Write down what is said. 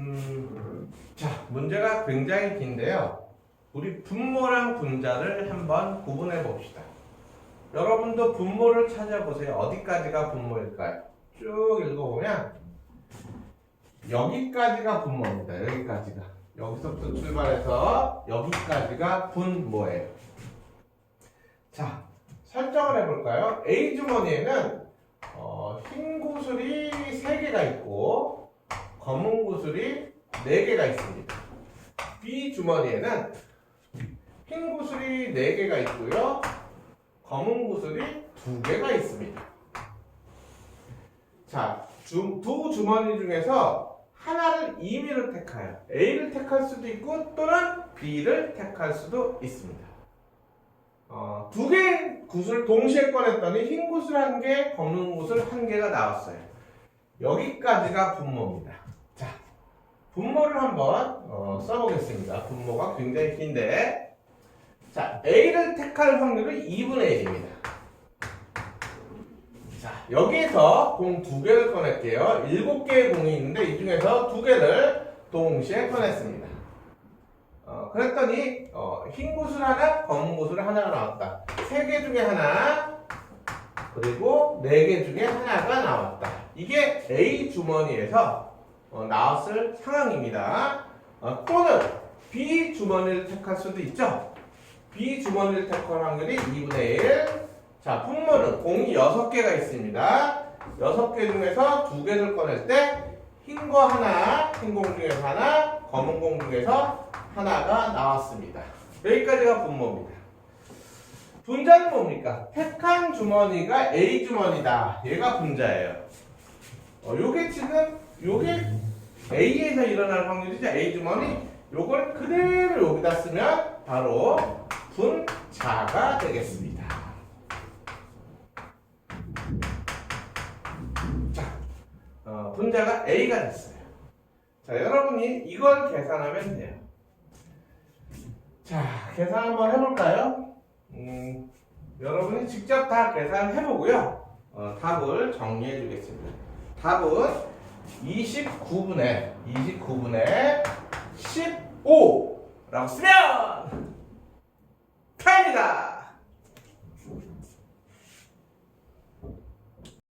음, 자, 문제가 굉장히 긴데요. 우리 분모랑 분자를 한번 구분해 봅시다. 여러분도 분모를 찾아보세요. 어디까지가 분모일까요? 쭉 읽어보면 여기까지가 분모입니다. 여기까지가. 여기서부터 출발해서 여기까지가 분모예요. 자, 설정을 해볼까요? A 주머니에는 어, 흰 구슬이 3개가 있고 검은 구슬이 4개가 있습니다. B 주머니에는 흰 구슬이 4개가 있고요. 검은 구슬이 2개가 있습니다. 자, 주, 두 주머니 중에서 하나를 임의로 택하여 A를 택할 수도 있고 또는 B를 택할 수도 있습니다. 어, 두 개의 구슬을 동시에 꺼냈더니 흰 구슬 한 개, 검은 구슬 한 개가 나왔어요. 여기까지가 분모입니다. 자, 분모를 한번 어, 써보겠습니다. 분모가 굉장히 긴데, 자, A를 택할 확률은 2분의 1입니다. 자, 여기에서 공 두 개를 꺼낼게요. 일곱 개의 공이 있는데 이 중에서 두 개를 동시에 꺼냈습니다. 어, 그랬더니 어, 흰 구슬 하나, 검은 구슬 하나가 나왔다. 세 개 중에 하나, 그리고 네 개 중에 하나가 나왔다. 이게 A 주머니에서 어, 나왔을 상황입니다. 어, 또는 B 주머니를 택할 수도 있죠. B 주머니를 택할 확률이 2분의 1. 자, 분모는 공이 6개가 있습니다. 6개 중에서 2개를 꺼낼 때 흰 거 하나, 흰 공 중에서 하나, 검은 공 중에서 하나가 나왔습니다. 여기까지가 분모입니다. 분자는 뭡니까? 택한 주머니가 A 주머니다. 얘가 분자예요. 어, 요게 지금 요게 A에서 일어날 확률이죠. A 주머니. 요걸 그대로 여기다 쓰면 바로 분자가 되겠습니다. 자, 어, 분자가 A가 됐어요. 자, 여러분이 이걸 계산하면 돼요. 자, 계산 한번 해볼까요? 음, 여러분이 직접 다 계산해보고요. 어, 답을 정리해 주겠습니다. 답은 29분의 29분의 15라고 쓰면 타입니다.